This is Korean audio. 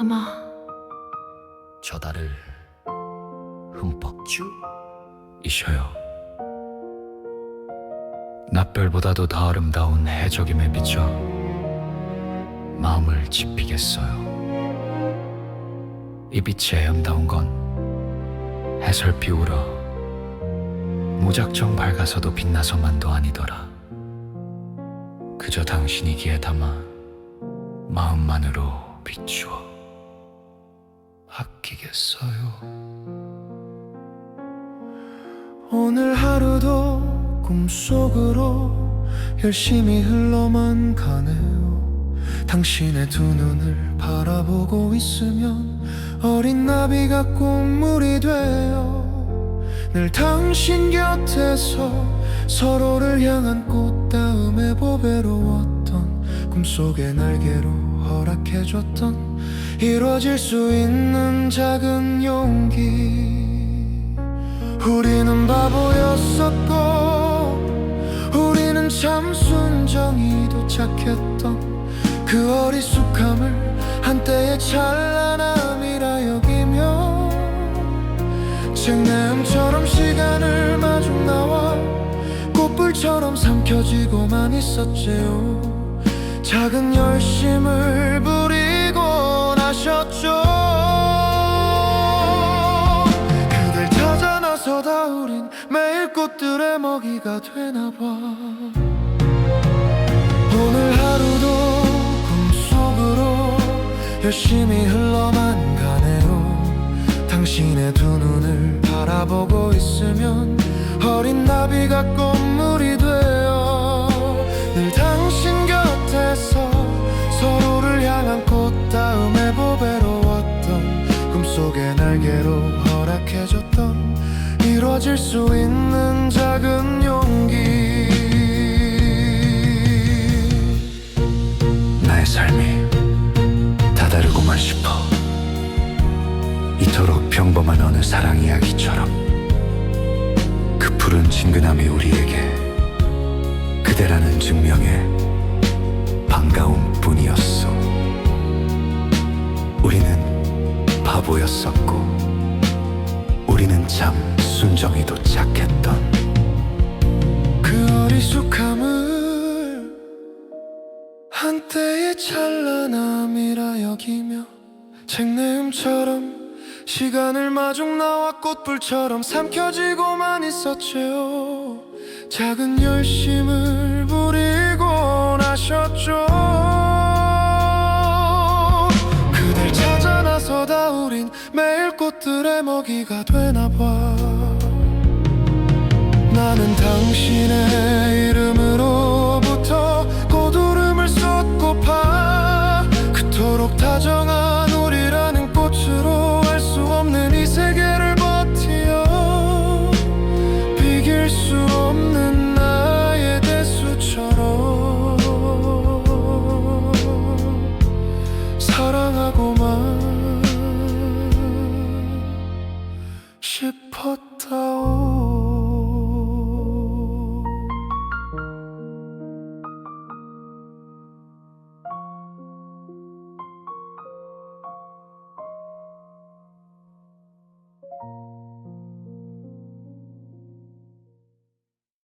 아마 저 달을 흠뻑 쭉 이셔요. 낮별보다도 더 아름다운 해적임에 비춰 마음을 지피겠어요. 이 빛의 아름다운 건 해설 비우러 무작정 밝아서도 빛나서만도 아니더라. 그저 당신이기에 담아 마음만으로 비추어 아끼겠어요. 오늘 하루도 꿈속으로 열심히 흘러만 가네요. 당신의 두 눈을 바라보고 있으면 어린 나비가 꽃물이 돼요. 늘 당신 곁에서 서로를 향한 꽃다움에 보배로웠던 꿈속의 날개로 허락해줬던 이루어질 수 있는 작은 용기. 우리는 바보였었고 우리는 참 순정이 도 착했던 그 어리숙함을 한때의 찬란함이라 여기며 책내음처럼 시간을 마중 나와 꽃불처럼 삼켜지고만 있었지요. 작은 열심을 부리고 나셨죠. 그댈 찾아 나서다 우린 매일 꽃들의 먹이가 되나봐. 오늘 하루도 꿈속으로 열심히 흘러만 가네요. 당신의 두 눈을 바라보고 있으면 어린 나비가 꽃물이 되어 늘 꿈속의 날개로 허락해줬던 이루어질 수 있는 작은 용기. 나의 삶이 다다르고만 싶어 이토록 평범한 어느 사랑 이야기처럼 그 푸른 친근함이 우리에게 그대라는 증명에 반가움 뿐이었어 우리는 바보였었고 우리는 참 순정이도 착했던 그 어리숙함을 한때의 찬란함이라 여기며 책내음처럼 시간을 마중 나와 꽃불처럼 삼켜지고만 있었지요. 작은 열심을 매일 꽃들의 먹이가 되나 봐. 나는 당신의